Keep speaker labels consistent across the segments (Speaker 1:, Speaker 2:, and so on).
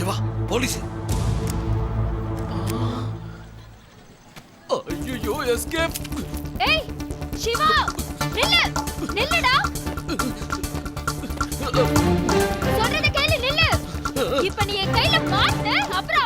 Speaker 1: Siva police. ஐயோ escape
Speaker 2: ஏய் சிவா நில்லு நில்லுடா. சொல்றத கேளு நில்லு. இப்ப நீ என் கையில மாட்டு அப்புறம்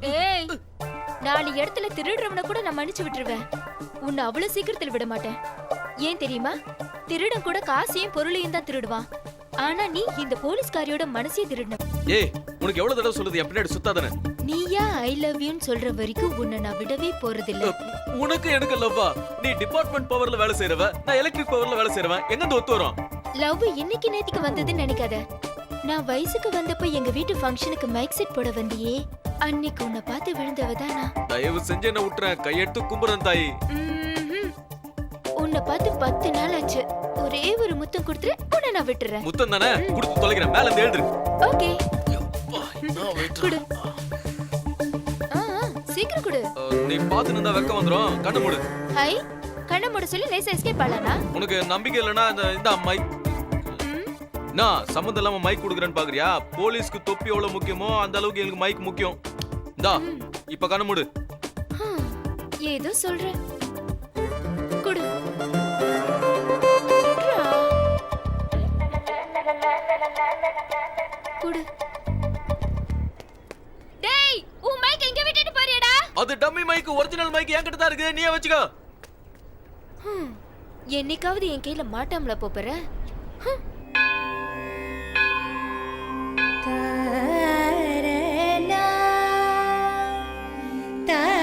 Speaker 2: ஏய் நாலு இடத்துல திருடுறவன கூட நான் மன்னிச்சு விட்டுருவேன். உன்னை அவ்வளவு சீக்கிரத்துல விட மாட்டேன். ஏன் தெரியுமா? திருடன் கூட காசையும் பொருளையும் தான் திருடுவான். ஆனா நீ இந்த போலீஸ்காரியோட மனசையும் திருடின.
Speaker 1: ஏய் உனக்கு எவ்வளவு தடவை சொல்லுது? என் பின்னாடி சுத்தாதானே?
Speaker 2: நீயா ஐ லவ் யூன்னு சொல்ற வரைக்கும் உன்னை நான் விடவே போறதில்ல.
Speaker 1: உனக்கு எனக்கு லவ்வா? நீ டிபார்ட்மெண்ட் பவர்ல வேலை செய்யறவ நான் எலக்ட்ரிக் பவர்ல வேலை செய்யறவன் எங்க இருந்து ஒத்து வரும்?
Speaker 2: லவ் இன்னைக்கு நேத்திக்கு வந்ததுன்னு நினைக்காத. நான் வயசுக்கு வந்தப்ப எங்க வீட்டு ஃபங்க்ஷனுக்கு மைக் செட் போட வந்தியே. அன்னைக்கு உன்னை பார்த்து விழுந்தவ தானா?
Speaker 1: தயவு செஞ்சு என்ன விட்டுறேன் கையெடுத்து கும்புறேன் தாயி.
Speaker 2: ம்ஹும். உன்னை பார்த்து பத்து நாள் ஆச்சு. ஒரே ஒரு முத்தம் கொடுத்துரு உன்னை நான் விட்டுறேன்.
Speaker 1: முத்தம் தானே? கொடுத்து தொலைக்கிறேன். மேல இருந்து எழுதுரு
Speaker 2: ஓகே. குடு. ஆ, ஆ, சீக்கிரம் குடு.
Speaker 1: அஹ், நீ பாத்து நின்றா வெக்க வந்துரும். கண்ணு மூடு.
Speaker 2: ஹை கண்ணை மூட சொல்லி லேசா எஸ்கேப் ஆலானா
Speaker 1: உனக்கு நம்பிக்கை இல்லைன்னா இந்த இந்த மைக் நான் சம்மந்தம் இல்லாம மைக் கொடுக்குறேன்னு பாக்குறியா? போலீஸ்க்கு தொப்பி எவ்வளவு முக்கியமோ அந்த அளவுக்கு எனக்கு மைக் முக்கியம். இந்தா இப்ப கண்ணு மூடு.
Speaker 2: ஏதோ சொல்ற. குடு. குடு. டேய் உன் மைக் எங்க விட்டுட்டு போறியடா?
Speaker 1: அது டம்மி மைக் ஒரிஜினல் மைக் என்கிட்ட தான் இருக்கு நீயே வச்சுக்கோ.
Speaker 2: என்னைக்காவது என் கையில மாட்டாமல போற?
Speaker 3: ತಾ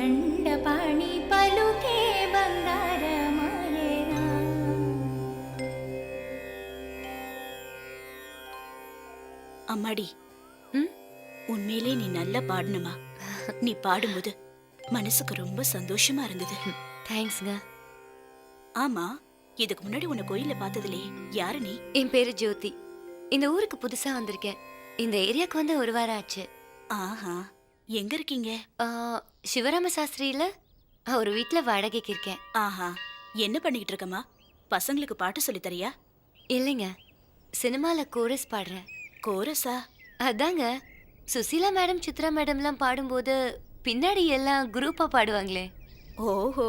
Speaker 3: ಗಂಡಪಾಣಿ ಪಲುಕೆ ಬಂಗಾರ ಮಳೆಯ
Speaker 4: அம்மாடி
Speaker 2: ம்?
Speaker 4: உண்மையிலே நீ நல்லா பாடணுமா? நீ பாடும்போது மனசுக்கு ரொம்ப சந்தோஷமா இருந்தது.
Speaker 5: தேங்க்ஸ்ங்க.
Speaker 4: ஆமா இதுக்கு முன்னாடி உன்னை கோயில்ல பார்த்ததுலே யாரு நீ?
Speaker 5: என் பேரு ஜோதி. இந்த ஊருக்கு புதுசா வந்திருக்கேன். இந்த ஏரியாக்கு வந்து ஒரு வாரம் ஆச்சு.
Speaker 4: ஆஹா எங்க இருக்கீங்க?
Speaker 5: ஆ, சிவராம சாஸ்திரியில அவர் வீட்ல வாடகைக்கு இருக்கேன்.
Speaker 4: ஆஹா என்ன பண்ணிக்கிட்டு இருக்கம்மா? பசங்களுக்கு பாட்டு சொல்லித் தரியா?
Speaker 5: இல்லைங்க சினிமால கோரஸ் பாடுறேன்.
Speaker 4: கோரஸா?
Speaker 5: அதாங்க சுசீலா மேடம் சித்ரா மேடம்லாம் பாடும்போது பின்னாடி எல்லாம் குரூப்பா பாடுவாங்களே.
Speaker 4: ஓஹோ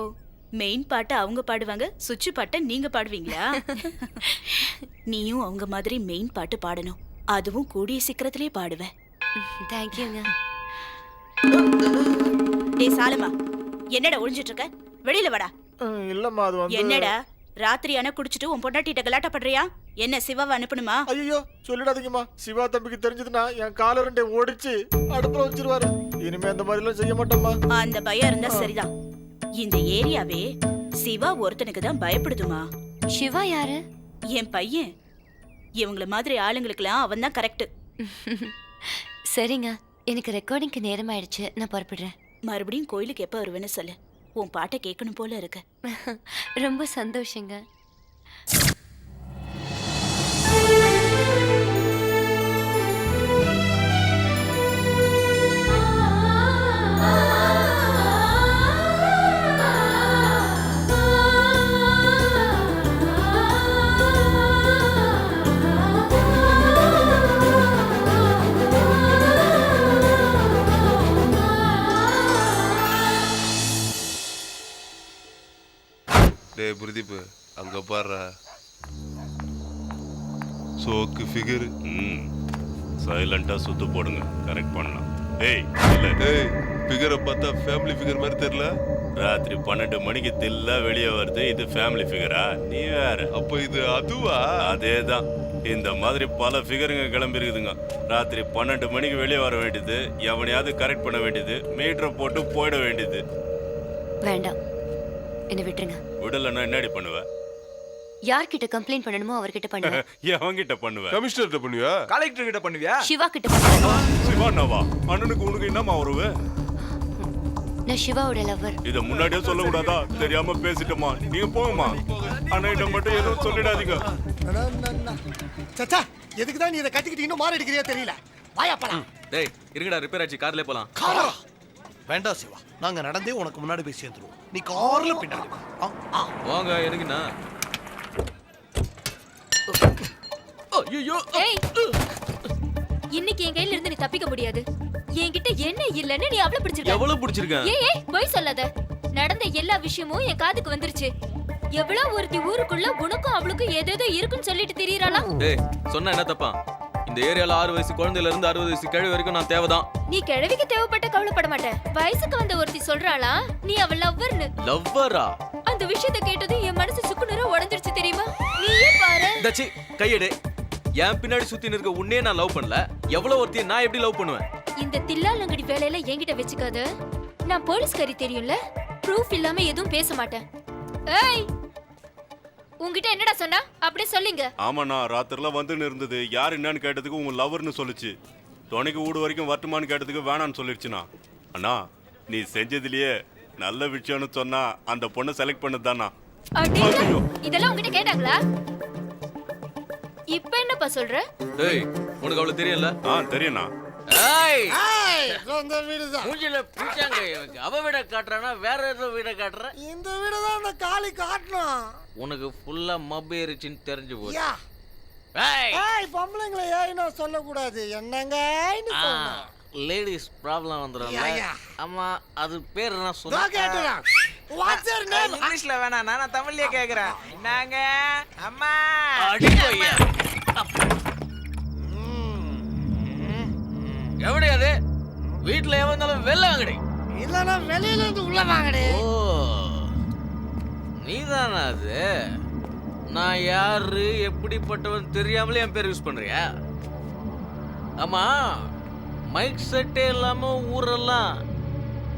Speaker 4: மெயின் பாட்டை அவங்க பாடுவாங்க சுச்சு பாட்டை நீங்க பாடுவீங்களா? நீயும் அவங்க மாதிரி மெயின் பாட்டு பாடணும். அதுவும் கூடிய சீக்கிரத்திலே பாடுவ
Speaker 5: தேங்க்யூங்க
Speaker 4: டேய் சாலமா. என்னடா ஒளிஞ்சிட்டு இருக்க வெளியில வாடா.
Speaker 6: இல்லம்மா அது வந்து
Speaker 4: என்னடா? ராத்திரி ஆனா குடிச்சிட்டு உன் பொண்டாட்டிட்ட கலாட்டா பண்றியா? என்ன சிவாவை அனுப்பணுமா?
Speaker 6: ஐயோ சொல்லிடாதீங்கம்மா. சிவா தம்பிக்கு தெரிஞ்சதுன்னா என் கால ரெண்டை ஓடிச்சு அடுப்புல வச்சிருவாரு. இனிமே அந்த மாதிரி எல்லாம் செய்ய மாட்டோம்மா.
Speaker 4: அந்த பயம் இருந்தா சரிதான். இந்த ஏரியாவே சிவா ஒருத்தனுக்கு தான் பயப்படுதுமா?
Speaker 5: சிவா யாரு?
Speaker 4: என் பையன். இவங்கள மாதிரி ஆளுங்களுக்கெல்லாம் அவன் தான் கரெக்ட்
Speaker 5: சரிங்க. எனக்கு ரெக்கார்டிங்க்கு நேரம் ஆயிடுச்சு நான் புறப்படுறேன்.
Speaker 4: மறுபடியும் கோயிலுக்கு எப்போ வருவேன்னு சொல்லு. உன் பாட்டை கேட்கணும் போல இருக்கு.
Speaker 5: ரொம்ப சந்தோஷங்க.
Speaker 7: ஃபிகர்
Speaker 8: ம். சைலண்டா சுத்து போடுங்க. கரெக்ட் பண்ணலாம். ஏய் இல்ல.
Speaker 7: ஏய் ஃபிகரை பார்த்தா ஃபேமிலி ஃபிகர் மாதிரி தெரியல.
Speaker 8: ராத்திரி பன்னெண்டு மணிக்கு தில்லா வெளியே வருது. இது ஃபேமிலி ஃபிகரா நீ வேற.
Speaker 7: அப்போ இது அதுவா?
Speaker 8: அதேதான். இந்த மாதிரி பல ஃபிகருங்க கிளம்பி இருக்குதுங்க ராத்திரி பன்னெண்டு மணிக்கு வெளியே வர வேண்டியது. எவனையாவது கரெக்ட் பண்ண வேண்டியது. மீட்டரை போட்டு போயிட வேண்டியது.
Speaker 5: வேண்டாம். என்னை விட்டுருங்க.
Speaker 8: விடலைன்னா என்னடி பண்ணுவ?
Speaker 5: யார்கிட்ட கம்ப்ளைண்ட் பண்ணணுமோ அவர்கிட்ட பண்ணுவேன்.
Speaker 8: எவன்கிட்ட பண்ணுவ
Speaker 7: கமிஷனர்கிட்ட பண்ணுவியா?
Speaker 1: கலெக்டர் கிட்ட பண்ணுவியா?
Speaker 5: சிவா கிட்ட பண்ணுவேன்.
Speaker 8: சிவானவா அண்ணனுக்கு உனக்கு என்னமா உறவு?
Speaker 5: நான் சிவாவோட லவ்வர்
Speaker 8: இத முன்னாடியே சொல்லக்கூடாதா? தெரியாம பேசிட்டோமா? நீங்க போங்கம்மா. அண்ணன்கிட்ட மட்டும் எதுவும் சொல்லிடாதீங்க.
Speaker 9: சச்சா எதுக்கு தான் நீ இதை கட்டிக்கிட்டு இன்னும் மாற அடிக்கிறியா தெரியல. வாயா பலாம்.
Speaker 1: டேய் இருங்கடா ரிப்பேர் ஆச்சு கார்லயே போலாம்.
Speaker 9: காரா! வேண்டாம் சிவா நாங்க நடந்தே உனக்கு முன்னாடி போய் சேர்ந்துருவோம். நீ கார்ல பின்னாடி வா. ஆ, ஆ.
Speaker 1: வாங்க எனக்குண்ணா ஐயோ
Speaker 2: ஏய் இன்னைக்கு என் கையில இருந்து நீ தப்பிக்க முடியாது. என்கிட்ட என்ன இல்லன்னு நீ அவள பிடிச்சிருக்க.
Speaker 1: எவ்வளவு பிடிச்சிருக்கேன்
Speaker 2: ஏய் ஏய் பொய் சொல்லாத. நடந்த எல்லா விஷயமும் என் காதுக்கு வந்துருச்சு. எவ்வளவு ஒருத்தி ஊருக்குள்ள உனக்கும் அவளுக்கும் ஏதேதோ இருக்குன்னு சொல்லிட்டு திரியறாளா
Speaker 1: டேய் சொன்னா என்ன தப்பா? இந்த ஏரியால ஆறு வயசு குழந்தையில இருந்து அறுபது வயசு கிழவி வரைக்கும் நான் தேவைதான்.
Speaker 2: நீ கிழவிக்கு தேவைப்பட்ட கவலைப்பட மாட்டேன். வயசுக்கு வந்த ஒருத்தி சொல்றாளா நீ அவள் லவ்வர்னு
Speaker 1: லவ்வரா
Speaker 2: அந்த விஷயத்தை கேட்டதும் என் மனசு சுக்குநூறா உடைஞ்சிருச்சு தெரியுமா? நீயே பாரு.
Speaker 1: தச்சி கையெடு. என் பின்னாடி சுத்தி இருக்க உன்னே நான் லவ் பண்ணல. எவ்வளவு ஒருத்தையும் நான் எப்படி லவ் பண்ணுவேன்?
Speaker 2: இந்த தில்லாலங்கடி வேலையில என்கிட்ட வச்சுக்காத. நான் போலீஸ்காரி தெரியும்ல ப்ரூஃப் இல்லாம எதுவும் பேச மாட்டேன். ஏய் உன்கிட்ட என்னடா சொன்னா? அப்படியே சொல்லுங்க.
Speaker 8: ஆமாண்ணா ராத்திரிலாம் வந்துன்னு இருந்தது. யார் என்னன்னு கேட்டதுக்கு உங்க லவர்னு சொல்லுச்சு. துணைக்கு வீடு வரைக்கும் வரட்டுமான்னு கேட்டதுக்கு வேணான்னு சொல்லிடுச்சுண்ணா. அண்ணா நீ செஞ்சதுலயே நல்ல விஷயம்னு சொன்னா அந்த பொண்ணை செலக்ட் பண்ணதுதானா
Speaker 2: அடேங்க, இதெல்லாம் உன்கிட்ட கேட்டாங்களா? இப்ப என்னப்பா சொல்ற?
Speaker 1: டேய் உனக்கு அவ்வளவு தெரியல
Speaker 8: ஆ தெரியும்ண்ணா.
Speaker 1: ஏய்!
Speaker 9: ஏய், சொந்த வீடுதான்.
Speaker 10: மூஞ்சில பிடிச்சாங்க. அவ வீட காட்டுறானா வேற ஏதோ வீட காட்டுற?
Speaker 9: இந்த வீடு தான் அந்த காளி காட்டணும்.
Speaker 10: உனக்கு ஃபுல்லா மப்பு ஏறிச்சுன்னு தெரிஞ்சு போச்சு.
Speaker 9: யா.
Speaker 10: ஏய்!
Speaker 9: ஏய் பொம்பளைங்களை ஏன்னு சொல்லக்கூடாது. என்னங்க
Speaker 10: லேடிஸ் ப்ராப்ளம் வந்துடும்
Speaker 9: யா, யா.
Speaker 10: ஆமா அது பேர் என்ன
Speaker 9: தோ
Speaker 10: சொன்ன
Speaker 9: கேட்டுறான் வாட்ஸ் யுவர் நேம்
Speaker 10: இங்கிலீஷ்ல வேணாம் நான் தமிழ்லயே கேக்குறேன். என்னங்க அம்மா. எப்படி அது? வீட்டுல எவன் இருந்தாலும் வெளில வாங்கடி.
Speaker 9: இல்லனா வெளியில இருந்து உள்ள வாங்கடே.
Speaker 10: ஓ நீதானா அது? நான் யாரு எப்படிப்பட்டவன் தெரியாமலே என் பேர் யூஸ் பண்றியா? ஆமா மைக் செட்டே இல்லாம ஊரெல்லாம்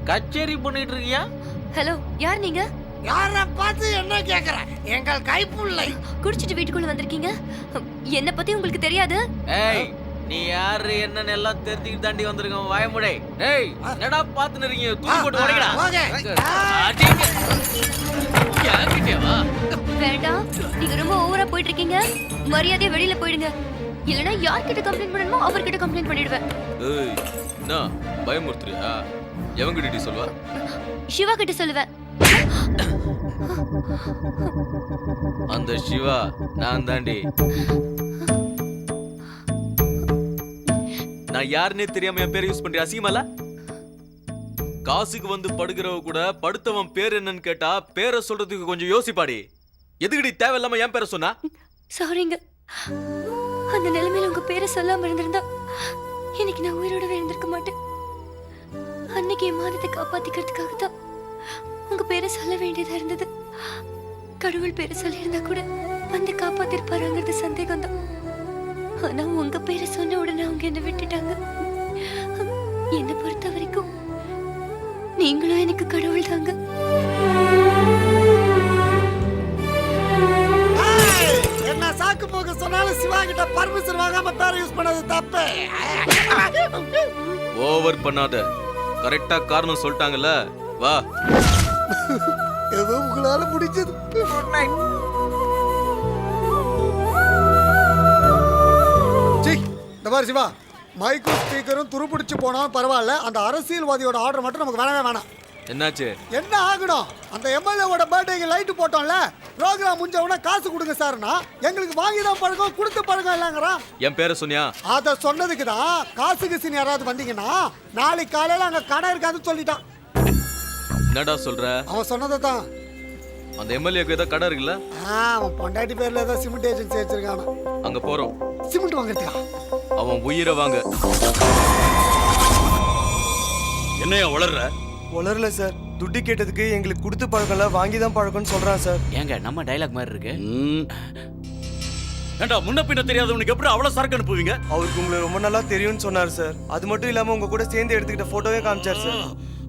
Speaker 10: கச்சேரி பண்ணிட்டு இருக்கியா?
Speaker 5: ஹலோ யார் நீங்க?
Speaker 9: யார பார்த்து என்ன கேக்குற? எங்கள் கைப்புள்ளை.
Speaker 5: குடிச்சிட்டு வீட்டுக்குள்ள வந்திருக்கீங்க? என்ன பத்தி உங்களுக்கு தெரியாது?
Speaker 10: ஏய் நீ யாரு என்னன்னு எல்லாம் தெரிஞ்சுக்கிட்டு தாண்டி வந்திருக்கோம் வாயமுடை. ஏய் என்னடா பாத்துன்னு இருக்கீங்க? தூக்கி போட்டு உடைக்கடா
Speaker 9: வாங்க.
Speaker 10: அடிங்க. என்கிட்டயா வா?
Speaker 5: வேண்டாம் நீங்க ரொம்ப ஓவரா போயிட்டு இருக்கீங்க மரியாதையா வெளியில போயிடுங்க. இல்லனா யார்கிட்ட கம்ப்ளைண்ட் பண்ணணுமோ அவர்கிட்ட கம்ப்ளைண்ட் பண்ணிடுவேன்.
Speaker 1: ஏய் என்ன? பயமுறுத்துறியா? எவங்கிட்ட சொல்வா
Speaker 5: சிவா கிட்ட சொல்லுவேன்.
Speaker 1: அந்த சிவா நான் தாண்டி. நான் யாருன்னே தெரியாம என் பேர் யூஸ் பண்றேன் அசிங்கமல்ல காசுக்கு வந்து படுகிறவ கூட படுத்தவன் பேர் என்னன்னு கேட்டா பேரை சொல்றதுக்கு கொஞ்சம் யோசிப்பாடி. எதுக்கடி தேவையில்லாம என் பேரை சொன்னா?
Speaker 5: சாரிங்க அந்த நிலைமையில உங்க பேரை சொல்லாம இருந்திருந்தா இன்னைக்கு நான் உயிரோடவே இருந்திருக்க மாட்டேன். அன்னைக்கு என் மாதத்தை காப்பாத்திக்கிறதுக்காக தான் உங்க பேரை சொல்ல வேண்டியதா இருந்தது? கடவுள் பேரை சொல்லியிருந்தா கூட வந்து காப்பாத்திருப்பாருங்கிறது சந்தேகம் தான் ஆனா உங்க பேரை சொன்ன உடனே அவங்க என்ன விட்டுட்டாங்க. என்னை பொறுத்த வரைக்கும் நீங்களும் எனக்கு கடவுள் தாங்க
Speaker 9: என்ன சாக்கு போக சொன்னாலும் சிவா கிட்ட பர்மிஷன் வாங்காம பேரை யூஸ் பண்ணது தப்பு.
Speaker 1: ஓவர் பண்ணாத. கரெக்டா காரணம் சொல்லிட்டாங்கல்ல. வா.
Speaker 9: ஏதோ உங்களால முடிஞ்சது. சி, இந்த மாதிரி சிவா. மைக்கும் ஸ்பீக்கரும் துருப்பிடிச்சு போனாலும் பரவாயில்ல. அந்த அரசியல்வாதியோட ஆர்டர் மட்டும் நமக்கு வேணவே வேணாம்.
Speaker 1: என்னாச்சு?
Speaker 9: என்ன ஆகணும்? அந்த எம்எல்ஏவோட பர்த்டேக்கு லைட்டு போட்டோம்ல? ப்ரோக்ராம் முடிஞ்ச உடனே காசு கொடுங்க சார்னா எங்களுக்கு வாங்கி தான் பழக்கம் கொடுத்து பழக்கம் இல்லைங்கிறான்
Speaker 1: என் பேரை சொன்னியா
Speaker 9: அதை சொன்னதுக்கு தான் காசுக்கு சீன் யாராவது வந்தீங்கன்னா நாளைக்கு காலையில அங்க கடை இருக்காதுன்னு சொல்லிட்டான்.
Speaker 1: என்னடா சொல்ற?
Speaker 9: அவன் சொன்னதை தான்
Speaker 1: அந்த எம்எல்ஏக்கு ஏதாவது கடை இருக்குல்ல?
Speaker 9: ஆ அவன் பொண்டாட்டி பேர்ல ஏதோ சிமெண்ட் ஏஜென்சி வச்சிருக்கானா.
Speaker 1: அங்க போறோம்.
Speaker 9: சிமெண்ட் வாங்குறதுக்கா?
Speaker 1: அவன் உயிரை வாங்க.
Speaker 11: என்னையா வளர்ற
Speaker 12: வளரல சார். துட்டு கேட்டதுக்கு எங்களுக்கு கொடுத்து பழக்கம்ல வாங்கி தான் பழக்கம்னு சொல்றான் சார்.
Speaker 10: ஏங்க நம்ம டைலாக் மாதிரி இருக்கு.
Speaker 11: ஏண்டா முன்ன பின்ன தெரியாதவனுக்கு எப்படி அவ்வளவு சரக்கு அனுப்புவீங்க?
Speaker 12: அவருக்கு உங்களை ரொம்ப நல்லா தெரியும்னு சொன்னார் சார். அது மட்டும் இல்லாம உங்க கூட சேர்ந்து எடுத்துக்கிட்ட போட்டோவே காமிச்சார் சார்.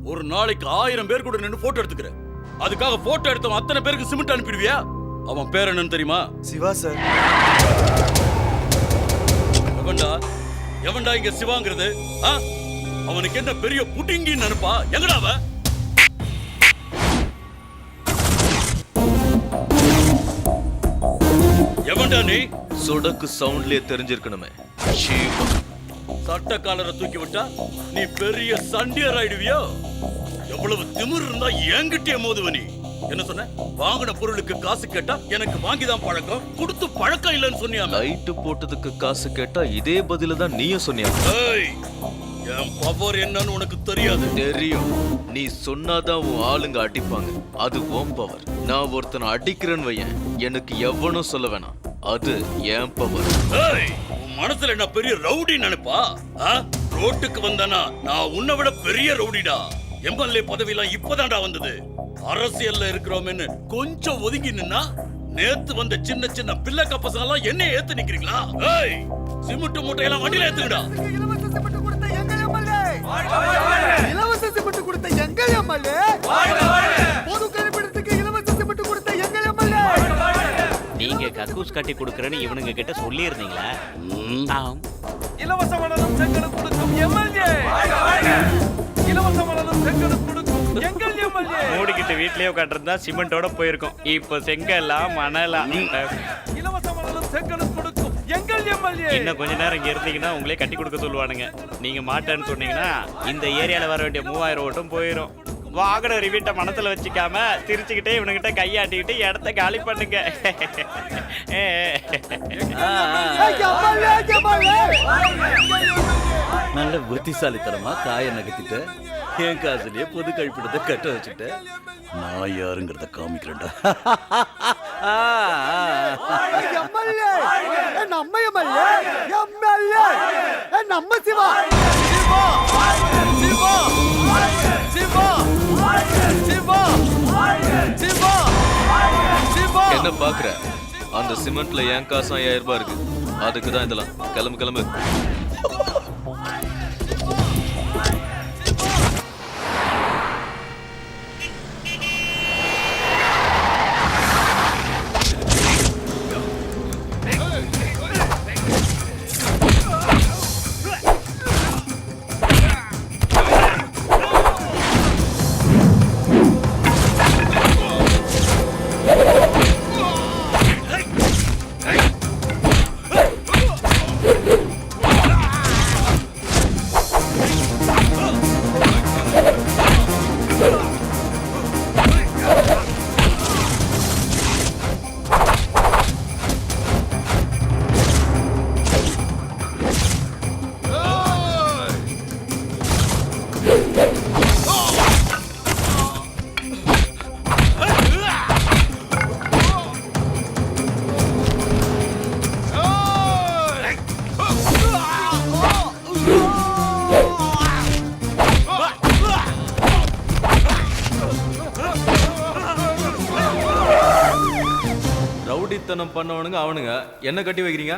Speaker 11: ஒரு நாளைக்கு ஆயிரம் பேர் கூட நின்று போட்டோ எடுத்துக்கிறேன் அதுக்காக போட்டோ எடுத்தவன் அத்தனை பேருக்கு சிமெண்ட் அனுப்பிடுவியா? அவன் பேர் என்னன்னு தெரியுமா?
Speaker 12: சிவா சார்.
Speaker 11: எவன்டா? எவன்டா இங்க சிவாங்கிறது? ஆ? அவனுக்கு என்ன பெரிய புட்டிங்கின்னு நினைப்பா? எங்கடா அவன்? எவன்டா நீ?
Speaker 1: சொடக்கு சவுண்ட்லயே தெரிஞ்சிருக்கணுமே. ஷீவா
Speaker 11: சட்ட காலரை தூக்கி விட்டா நீ பெரிய சண்டியர் ஆயிடுவியோ? எவ்வளவு திமிர் இருந்தா என்கிட்டயே மோதுவ நீ. என்ன சொன்ன? வாங்கின பொருளுக்கு காசு கேட்டா எனக்கு வாங்கிதான் பழக்கம். கொடுத்து பழக்கம் இல்லைன்னு சொன்னியாமே
Speaker 1: லைட்டு போட்டதுக்கு காசு கேட்டா இதே பதில தான் நீயும் சொன்னியா?
Speaker 11: என் பவர் என்னன்னு உனக்கு தெரியாது.
Speaker 1: தெரியும். நீ சொன்னாதான் உன் ஆளுங்க அடிப்பாங்க. அது ஓம் பவர் நான் ஒருத்தனை அடிக்கிறேன்னு வையேன். எனக்கு எவனும் சொல்ல வேணாம். அது என் பவர்
Speaker 11: ஏய், மனசுல என்ன பெரிய ரவுடி நினைப்பா? ஆ? ரோட்டுக்கு வந்தானா நான் உன்னை விட பெரிய ரவுடிடா. எம்எல்ஏ பதவியெல்லாம் இப்பதான்டா வந்தது. அரசியல்ல இருக்கிறோமேன்னு கொஞ்சம் ஒதுங்கி நின்னா நேத்து வந்த சின்ன சின்ன பிள்ளை கப்பசங்க எல்லாம் என்ன ஏத்து நிக்கிறீங்களா? ஏய் சிமெண்ட் மூட்டையெல்லாம் வண்டியில ஏத்துங்கடா.
Speaker 10: நீங்க கக்கூஸ் கட்டி கொடுக்கறேன்னு இவனுங்க கிட்ட சொல்லி இருந்தீங்களா ஆம்.
Speaker 12: இலவச மனதும் செங்கலும் கொடுக்கும் எம்எல்ஏ. இலவச மனதும் செங்கலும் கொடுக்கும் எங்கள் எம்எல்ஏ.
Speaker 10: மூடிக்கிட்டு வீட்லயே உட்காந்துருந்தா சிமெண்டோட போயிருக்கும். இப்போ செங்கல்லாம் மணலாம்
Speaker 12: இலவச மனதும் செங்கலும் கொடுக்கும் எங்கள் எம்எல்ஏ.
Speaker 10: இன்னும் கொஞ்ச நேரம் இங்க இருந்தீங்கன்னா உங்களே கட்டி கொடுக்க சொல்லுவானுங்க. நீங்க மாட்டேன்னு சொன்னீங்கன்னா இந்த ஏரியால வர வேண்டிய மூவாயிரம் ஓட்டும் போயிடும் வாகன ஒரு வீட்டை மனசுல வச்சுக்காம சிரிச்சுக்கிட்டே இவனுங்கிட்ட கையாட்டிக்கிட்டு இடத்த காலி பண்ணுங்க. நல்ல புத்திசாலித்தனமா காய நகர்த்திட்ட என் காசுலயே பொது கழிப்பிடத்தை கட்ட வச்சுட்ட நான் யாருங்கிறத காமிக்கிறேன்டா.
Speaker 9: நம்ம எம்எல்ஏ எம்எல்ஏ. நம்ம சிவா.
Speaker 1: பாக்குற அந்த சிமெண்ட்ல என் காசு ஐயாயிரம் ரூபாய் இருக்கு? அதுக்கு தான் இதெல்லாம். கிளம்பு கிளம்பு. ரவுடித்தனம் பண்ணவனுங்க அவனுங்க. என்ன கட்டி வைக்கிறீங்க?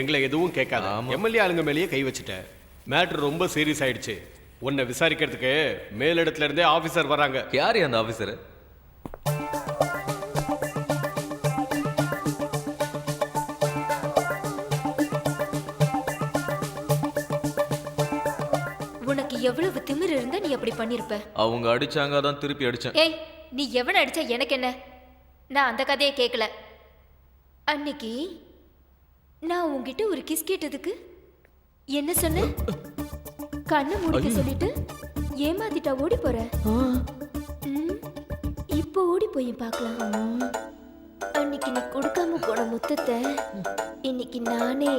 Speaker 13: எங்களை எதுவும் கேட்காத. எம்எல்ஏ ஆளுங்க மேலேயே கை வச்சுட்ட. மேட்ரு ரொம்ப சீரியஸ் ஆயிடுச்சு. உன்னை விசாரிக்கிறதுக்கு மேலிடத்துல இருந்தே ஆபீசர் வராங்க.
Speaker 1: யார் அந்த ஆபீசர்
Speaker 2: உனக்கு எவ்வளவு திமிரு இருந்தா நீ அப்படி பண்ணிருப்ப.
Speaker 1: அவங்க அடிச்சாங்க அதான் திருப்பி அடிச்சேன்.
Speaker 2: ஏய் நீ எவன அடிச்சா எனக்கு என்ன? நான் அந்த கதையை கேட்கல அன்னைக்கு நான் உன்கிட்ட ஒரு கிஸ் கேட்டதுக்கு என்ன சொன்ன? கண்ணை மூடிக்க சொல்லிட்டு ஏமாத்திட்டா ஓடி போற. இப்போ ஓடி போய் பார்க்கலாம். அன்னைக்கு நீ கொடுக்காம போன முத்தத்தை இன்னைக்கு நானே